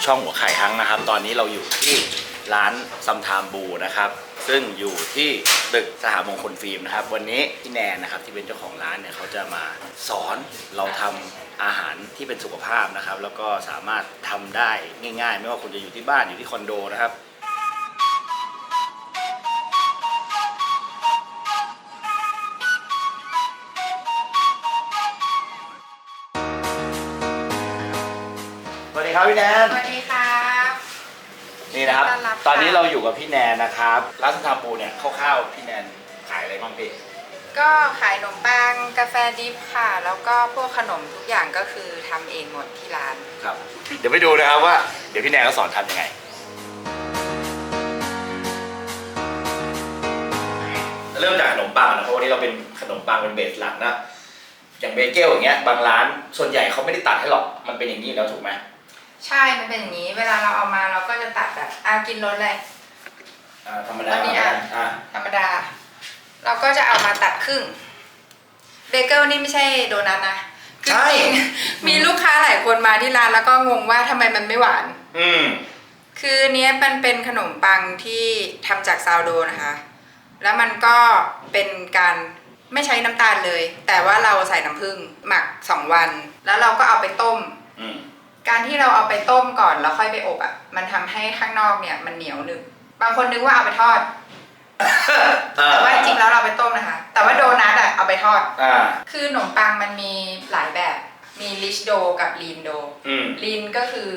่ช่องหัวไข่ฮังนะครับ ตอนนี้เราอยู่ที่ร้านซัมทามบูนะครับ ซึ่งอยู่ที่ตึกสหมงคลฟิล์มนะครับ วันนี้พี่แนนนะครับที่เป็นเจ้าของร้านเนี่ยเขาจะมาสอนเราทำอาหารที่เป็นสุขภาพนะครับ แล้วก็สามารถทำได้ง่าย ๆ ไม่ว่าคุณจะอยู่ที่บ้านอยู่ที่คอนโดนะครับ ดีครับพี่แนนสวัสดีครับนี่นะครับต้อนรับค่ะตอนนี้เราอยู่กับพี่แนนนะครับร้านซัมทามบูเนี่ยคร่าวๆพี่แนนขายอะไรบ้างพี่ก็ขายขนมปังกาแฟดิฟค่ะ แล้วก็พวกขนมทุกอย่างก็คือทำเองหมดที่ร้าน ครับ เดี๋ยวไปดูนะครับว่าเดี๋ยวพี่แนนเขาสอนทำยังไงเริ่มจากขนมปังนะเพราะวันนี้เราเป็นขนมปังเป็นเบสหลักนะอย่างเบเกลอย่างเงี้ยบางร้านส่วนใหญ่เขาไม่ได้ตัดให้หรอกมันเป็นอย่างนี้อยู่แล้วถูกไหม ใช่ มันเป็นอย่างนี้ เวลาเราเอามาเราก็จะตัดแบบอากินรสเลย อ่าธรรมดาอันนี้อะ อ่าธรรมดา เราก็จะเอามาตัดครึ่ง เบเกิลนี่ไม่ใช่โดนัทนะคือใช่จริงๆมีลูกค้าหลายคนมาที่ร้านแล้วก็งงว่าทำไมมันไม่หวาน อืม คือเนี้ยมันเป็นขนมปังที่ทำจากซาวโดนะคะ แล้วมันก็เป็นการไม่ใช้น้ำตาลเลย แต่ว่าเราใส่น้ำผึ้งหมัก2วัน แล้วเราก็เอาไปต้ม อืม การที่เราเอาไปต้มก่อนแล้วค่อยไปอบอะ่ะ มันทำให้ข้างนอกเนี่ยมันเหนียวหนึบบางคนนึกว่าเอาไปทอดแต่ว่าจริงๆแล้วเราเอาไปต้มนะคะ แต่ว่าโดนัทอะ่ะเอาไปทอดอ่าคือขนมปังมันมีหลายแบบ มีลิชโดกับลีนโดอืมลีนก็คือ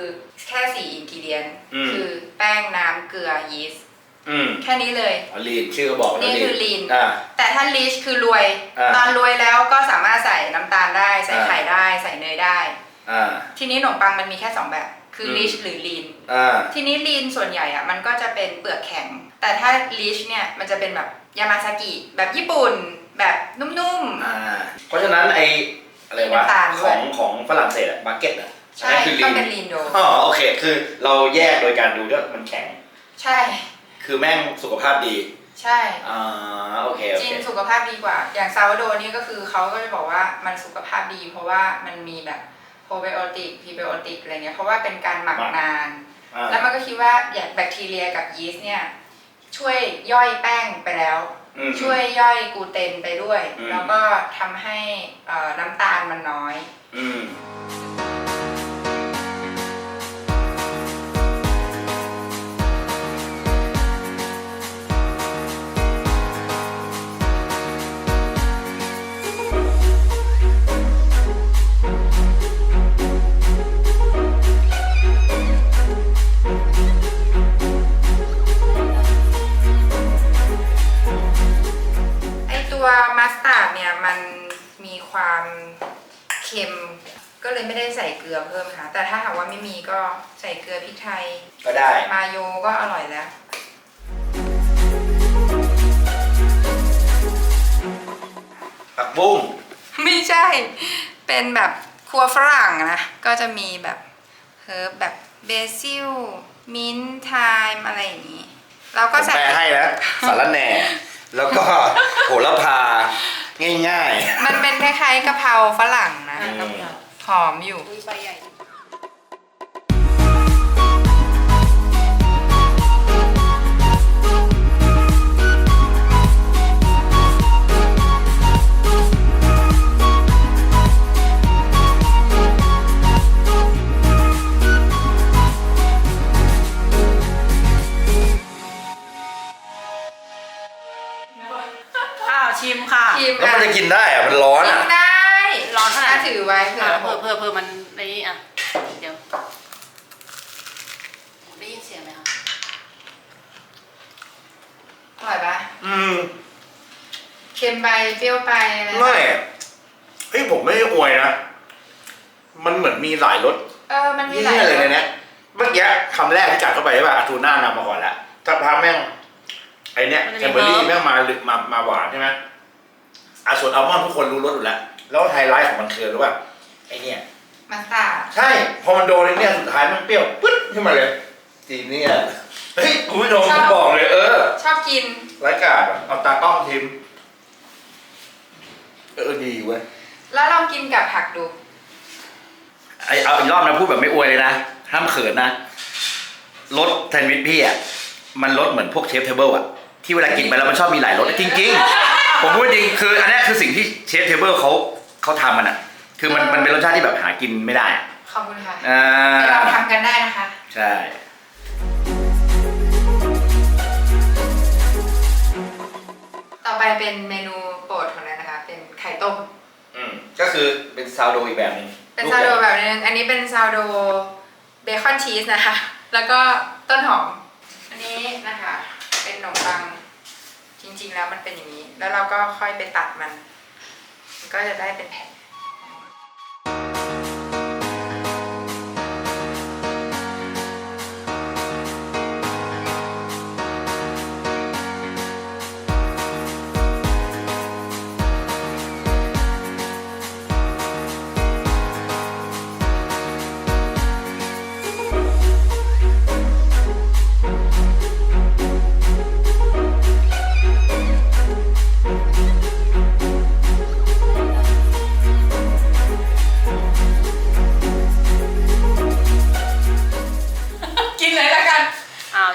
แค่สี่อินกิเดียนอืมคือแป้งน้ำเกลือยีสต์อืมแค่นี้เลยอ๋อลีนชื่อก็บอกแล้วนี่คือ lean อ่าแต่ถ้าลิชคือรวยอ่าตอนรวยแล้วก็สามารถใส่น้ำตาลได้ ใส่อ่าไข่ได้ ใส่เนยได้ อ่า ทีนี้ขนมปังมันมีแค่ 2 แบบ คือม ลิชหรือลีน อ่า ทีนี้ลีนส่วนใหญ่อะมันก็จะเป็นเปลือกแข็ง แต่ถ้าลิชเนี่ยมันจะเป็นแบบยามาซากิ แบบญี่ปุ่น แบบนุ่ม อ่า เพราะฉะนั้นไออะไรมีวะน้ำตาลขด้วอย งของฝรั่งเศสอะมาร์เก็ตอะๆ ใช่อันนั้นคือลีต้องนเป็นลีนโด อ๋อโอเค คือเราแยกโดยการดูด้วยมันแข็ง ใช่ คือแม่งสุขภาพดีใช่ อ่าโอเคโอจริเค งสุขภาพดีกว่า อย่างซาวโดนี่ก็คือเขาก็จะบอกว่ามันสุขภาพดี เพราะว่ามันมีแบบ โปรไบโอติกพรีไบโอติกอะไรเงี้ยเพราะว่าเป็นการหมักหมักนาน อ่า แล้วมันก็คิดว่าอย่างแบคทีเรียกับยีสต์เนี่ย ช่วยย่อยแป้งไปแล้ว อืม ช่วยย่อยกลูเตนไปด้วย อืม แล้วก็ทำให้เอ่อน้ำตาลมันน้อย อืม เกลือเพิ่มค่ะแต่ถ้าหากว่าไม่มีก็ใส่เกลือพริกไทย ก็ได้ มาโยก็อร่อยแล้ว ผักบุ้งไม่ใช่ เป็นแบบครัวฝรั่งนะ ก็จะมีแบบเฮิร์บแบบเบซิล มินท์ไทม์อะไรอย่างนี้ เราก็ผมใส่แปลให้นะสารแหน่ แล้วก็โหระพาง่ายมันเป็นคล้ายๆกะเพราฝรั่ง นะอืมหอมอยู่อ้าวชิมค่ะ ชิมๆแล้วมันจะกินได้อะมันร้อนกิอะนได้ ร้อนเท่าไหร่ถ้าถือไว้เผื่อะอหเพิ่มกเพิ่มเพิ่มมันในนี้อะ เดี๋ยวได้ยินเสียงไหมคะอร่อยปะอืมเค็มไปเปรี้ยวไปอะไรไม่ เฮ้ยผมไม่ได้อวยนะ มันเหมือนมีหลายรสเออมันมีหลายเยี่ยเลยรในสเนี้ยเมื่อกี้คำแรกที่กัดเข้าไปใช่ป่ะอาทูน่านำมาก่อนแล้วถ้าพาแม่งไอเนี้ยแคนเบอรี่แม่งมาหรือมามาหวานใช่ไหมอาส่วนอัลมอนด์ทุกคนรู้รสอยู่แล้ว แล้วไฮไลท์ของมันคือรู้ป่ะไอเนี้ยมัสตาร์ดใช่ พอมันโดนไอเนี้ยสุดท้ายมันเปรี้ยวปึ๊ดขึ้นมาเลยจีนเนี่ยเฮ้ยคุณผู้ชมผมบอกเลยเออชอบกิน รายการอะเอาตากล้องทีมเออดีเว้ยแล้วลองกินกับผักดู ไอเอาอีกรอบนะพูดแบบไม่อวยเลยนะ ห้ามเขินนะรสแซนด์วิชพี่อะมันรสเหมือนพวกเชฟเทเบิลอะที่เวลากินไปแล้วมันชอบมีหลายรสจริง ๆ ผมพูดจริงคืออันเนี้ยคือสิ่งที่เชฟเทเบิลเขา เขาทำมันอะ คือมันมันเป็นรสชาติที่แบบหากินไม่ได้อะขอบคุณค่ะอ่าเดี๋ยวเราทำกันได้นะคะ ใช่ ต่อไปเป็นเมนูโปรดของแนนนะคะ เป็นไข่ต้ม อืมก็คือเป็นซาวโดอีกแบบหนึงเป็นซาวโดแบบนึง อันนี้เป็นซาวโดเบคอนชีสนะคะ แล้วก็ต้นหอม อันนี้นะคะ เป็นขนมปัง จริงๆแล้วมันเป็นอย่างนี้ แล้วเราก็ค่อยไปตัดมันมัน ก็จะได้เป็นแผ่น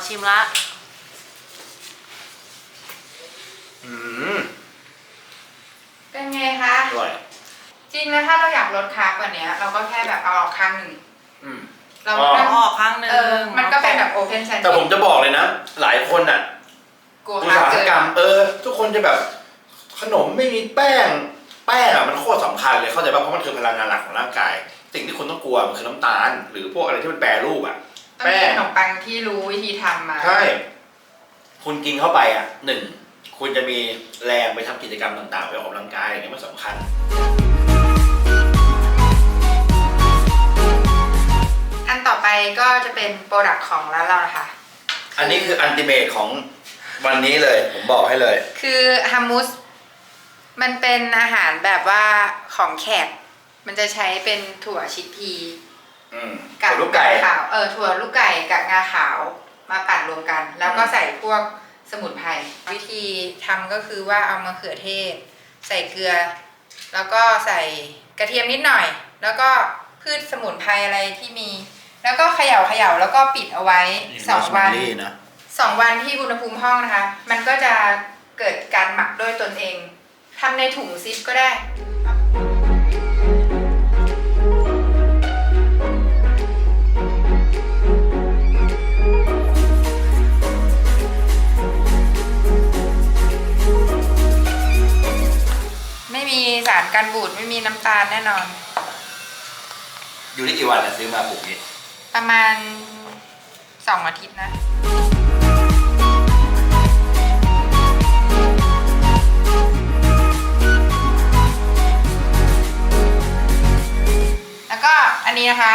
ชิมละ อืมเป็นไงคะ อร่อยจริงแล้วถ้าเราอยากลดคาร์บกว่านี้เราก็แค่แบบเอาออกข้างหนึ่งอืม เราอ๋อไม่ออกครั้งหนึ่งเออมันก็เป็นแบบโอเพนแซนด์แต่ผมจะบอกเลยนะ หลายคนอะ กลัวอุตคาร์บสาหเกินกรรมเออ ทุกคนจะแบบ ขนมไม่มีแป้ง แป้งอะมันโคตรสำคัญเลยเข้าใจป่ะเพราะมันคือพลังงานหลักของร่างกาย สิ่งที่คุณต้องกลัวมันคือน้ำตาล หรือพวกอะไรที่มันแปรรูปอะต้อง แป้มีงขนมปังที่รู้วิธีทำมา ใช่ คุณกินเข้าไปอะหนึ่งคุณจะมีแรงไปทำกิจกรรมต่างๆ ไปออกกำลังกายอย่างเงี้ยมันสำคัญ อันต่อไปก็จะเป็นโปรดักต์ของร้านเรานะคะ อันนี้คืออันติเมทของวันนี้เลย ผมบอกให้เลย คือฮัมมุสมันเป็นอาหารแบบว่าของแขก มันจะใช้เป็นถั่วชิคพี อืมกับลูกไก่งาขาวเออถั่วลูกไก่กับงาขาวมาปั่นรวมกัน แล้วก็อืมใส่พวกสมุนไพรวิธีทำก็คือว่าเอามะเขือเทศ ใส่เกลือ แล้วก็ใส่กระเทียมนิดหน่อย แล้วก็พืชสมุนไพรอะไรที่มี แล้วก็เขย่าเขย่าแล้วก็ปิดเอาไว้สองวันนะ สองวันที่อุณหภูมิห้องนะคะ มันก็จะเกิดการหมักด้วยตนเองทำในถุงซิปก็ได้ สารกันบูดไม่มีน้ำตาลแน่นอน อยู่ได้กี่วันอะซื้อมาปลูกนี่ประมาณสองอาทิตย์นะ แล้วก็อันนี้นะคะ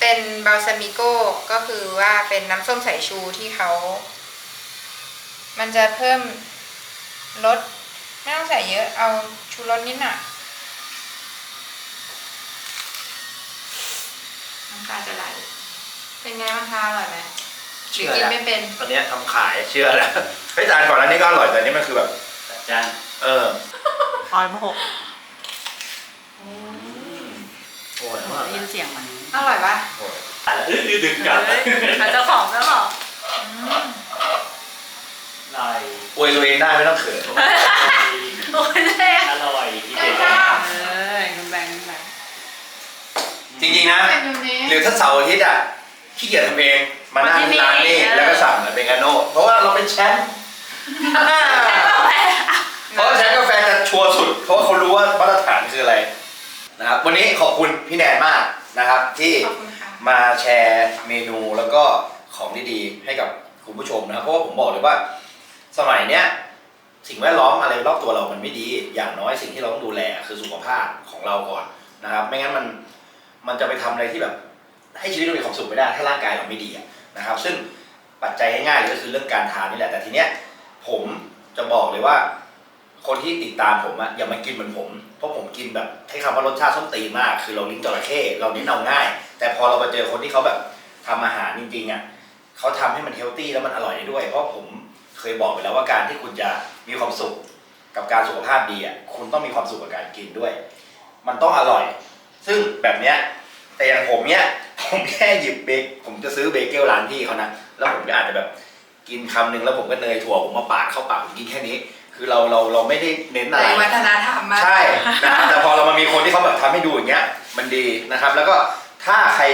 เป็นบ a ลซามิโกก็คือว่าเป็นน้ำส้มสายชูที่เขา มันจะเพิ่มรสไม่ต้องใส่เยอะเอาชูรสนิดหน่อยำตาจะไหล เป็นไงบ้างคะอร่อยไหมหรือกินไม่เป็น ตอนนี้ยทำขายเชื่อแล้วเฮ้ยจานก่อนอันนี้ก็อร่อยแต่อันนี้มันคือแบบจานเออออยมาหกโอ้ยมากได้ยินเสียงมันอร่อยปะโอ้ยอะแล้วอื้อดึงกลับเฮ้ยเขาเจ้าของแล้วเหรออร่อยอวยตัวเองได้ไม่ต้องเขินโอ้ยเจ๊ อร่อยที่ เจ้า เด็ด ชอบ เอ้ยคุณแบงค์คุณแบงค์ จริงๆนะ เป็นยูนี้ หรือถ้าเสาร์อาทิตย์อะขี้เกียจทำเองมานั่งที่ร้านนี่แล้วก็สั่งอเมริกาโน่เพราะว่าเราเป็นแชมป์เพราะว่าแชมป์กาแฟจะชัวร์สุด เพราะว่าเขารู้ว่ามาตรฐานคืออะไรนะครับวันนี้ขอบคุณพี่แนนมากนะครับที่ขอบคุณค่ะ มาแชร์เมนูแล้วก็ของดีๆ ให้กับคุณผู้ชมนะครับเพราะว่าผมบอกเลยว่า สมัยเนี้ยสิ่งแวดล้อมอะไรรอบตัวเรามันไม่ดี อย่างน้อยสิ่งที่เราต้องดูแลคือสุขภาพของเราก่อนนะครับ ไม่งั้นมัน มันจะไปทำอะไรที่แบบ ให้ชีวิตเรามีความสุขไม่ได้ ถ้าร่างกายเราไม่ดีนะครับ ซึ่งปัจจัยง่ายๆก็คือเรื่องการทานนี่แหละแต่ทีเนี้ยผมจะบอกเลยว่า คนที่ติดตามผมอะอย่ามากินเหมือนผม เพราะผมกินแบบใช้คำว่ารสชาติส้มตีนมาก คือเราลิ้นจระเข้เราเน้นเอาง่าย แต่พอเรามาเจอคนที่เขาแบบทำอาหารจริงๆอะเขาทำให้มันเฮลตี้แล้วมันอร่อยได้ด้วย เพราะผมเคยบอกไปแล้วว่าการที่คุณจะมีความสุขกับการสุขภาพดีอะคุณต้องมีความสุขกับการกินด้วย มันต้องอร่อย ซึ่งแบบเนี้ยแต่อย่างผมเนี้ยผมแค่หยิบเบกผมจะซื้อเบเกลร้านพี่เขานะแล้วผมก็อาจจะแบบกินคำหนึ่งแล้วผมก็เนยถั่วผมมาปาดเข้าปากผมกินแค่นี้ คือเราเราเราไม่ได้เน้นอะไร ในวัฒนธรรมมาก ใช่นะครับแต่พอเรามามีคนที่เขาแบบทำให้ดูอย่างเงี้ย มันดีนะครับ แล้วก็ถ้าใคร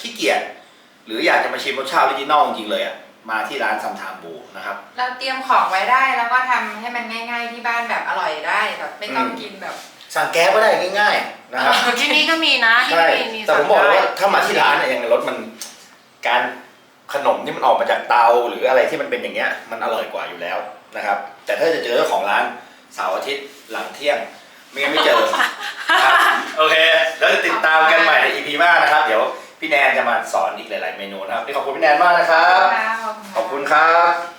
ขี้เกียจหรืออยากจะมาชิมรสชาติออริจินอลจริงๆเลยอะ มาที่ร้านซัมทามบูนะครับ เราเตรียมของไว้ได้แล้วก็ทำให้มันง่าย ๆ ที่บ้านแบบอร่อยได้แบบไม่ต้องอืมกินแบบ สั่งแก๊สก็ได้ง่ายๆนะครับที่นี่ก็มีนะที่ใช่นี่มีแต่ผมบอกเลยว่าถ้ามาที่ร้านเนี่ยยังไงรสมันการขนมที่มันออกมาจากเตาหรืออะไรที่มันเป็นอย่างเงี้ยมันอร่อยกว่าอยู่แล้วนะครับ แต่ถ้าจะเจอเจ้าของร้านเสาร์อาทิตย์หลังเที่ยงไม่งั้นไม่เจอนะครับโอเคแล้วจะติดตามกันใหม่ใน EP หน้านะครับ เดี๋ยวพี่แนนจะมาสอนอีกหลาย ๆ เมนูนะครับนี่ขอบคุณพี่แนนมากนะครับ ขอบคุณครับ